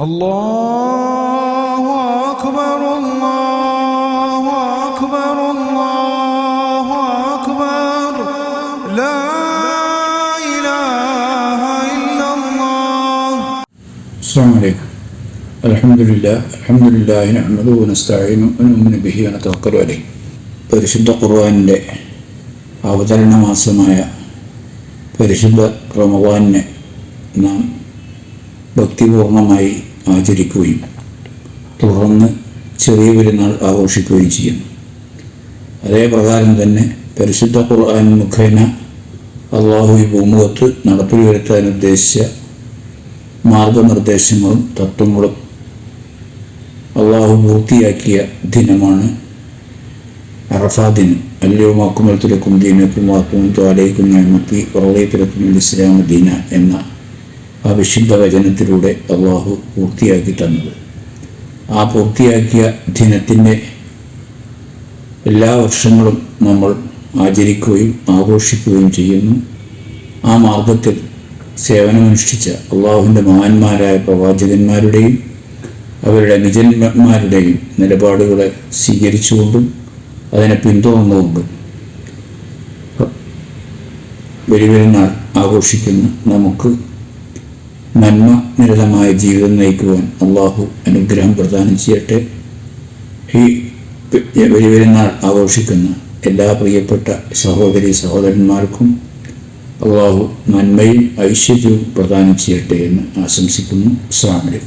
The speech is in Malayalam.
الله أكبر الله أكبر الله أكبر لا إله إلا الله السلام عليكم الحمد لله الحمد لله نحمده ونستعينه ونؤمن به ونتوكل عليه പരിശുദ്ധ ഖുർആാനിൻ്റെ അവതരണ മാസമായ പരിശുദ്ധ റമദാനിനെ നാം ഭക്തിപൂർണമായി ആചരിക്കുകയും തുടർന്ന് ചെറിയ പെരുന്നാൾ ആഘോഷിക്കുകയും ചെയ്യുന്നു. അതേ പ്രകാരം തന്നെ പരിശുദ്ധ ഖുർആൻ മുഖേന അള്ളാഹു ഈ ഭൂമുഖത്ത് നടപ്പിൽ വരുത്താൻ ഉദ്ദേശിച്ച മാർഗനിർദ്ദേശങ്ങളും തത്വങ്ങളും അള്ളാഹു പൂർത്തിയാക്കിയ ദിനമാണ് അറഫാ ദിനം. അല്ലയുമാക്കുമൽ തിരക്കും ദീനക്കും വാക്കും ത്വാലയ്ക്കും നന്മത്തി ഉറവയത്തിലക്കും ഇസ്ലാമ ദീന എന്ന ആ വിശുദ്ധ വചനത്തിലൂടെ അള്ളാഹു പൂർത്തിയാക്കി തന്നത്. ആ പൂർത്തിയാക്കിയ ദിനത്തിന്റെ എല്ലാ വർഷങ്ങളും നമ്മൾ ആചരിക്കുകയും ആഘോഷിക്കുകയും ചെയ്യുന്നു. ആ മാർഗത്തിൽ സേവനമനുഷ്ഠിച്ച അള്ളാഹുവിന്റെ മഹാന്മാരായ പ്രവാചകന്മാരുടെയും അവരുടെ നിജന്മാരുടെയും നിലപാടുകളെ സ്വീകരിച്ചുകൊണ്ടും അതിനെ പിന്തുടർന്നുകൊണ്ടും വെടിവെരുന്നാൾ ആഘോഷിക്കുന്ന. നമുക്ക് നന്മ നിരതമായ ജീവിതം നയിക്കുവാൻ അള്ളാഹു അനുഗ്രഹം പ്രദാനം ചെയ്യട്ടെ. ഈ വരിവരുന്നാൾ ആഘോഷിക്കുന്ന എല്ലാ പ്രിയപ്പെട്ട സഹോദരി സഹോദരന്മാർക്കും അള്ളാഹു നന്മയും ഐശ്വര്യവും പ്രദാനം ചെയ്യട്ടെ എന്ന് ആശംസിക്കുന്നു. സ്വാമി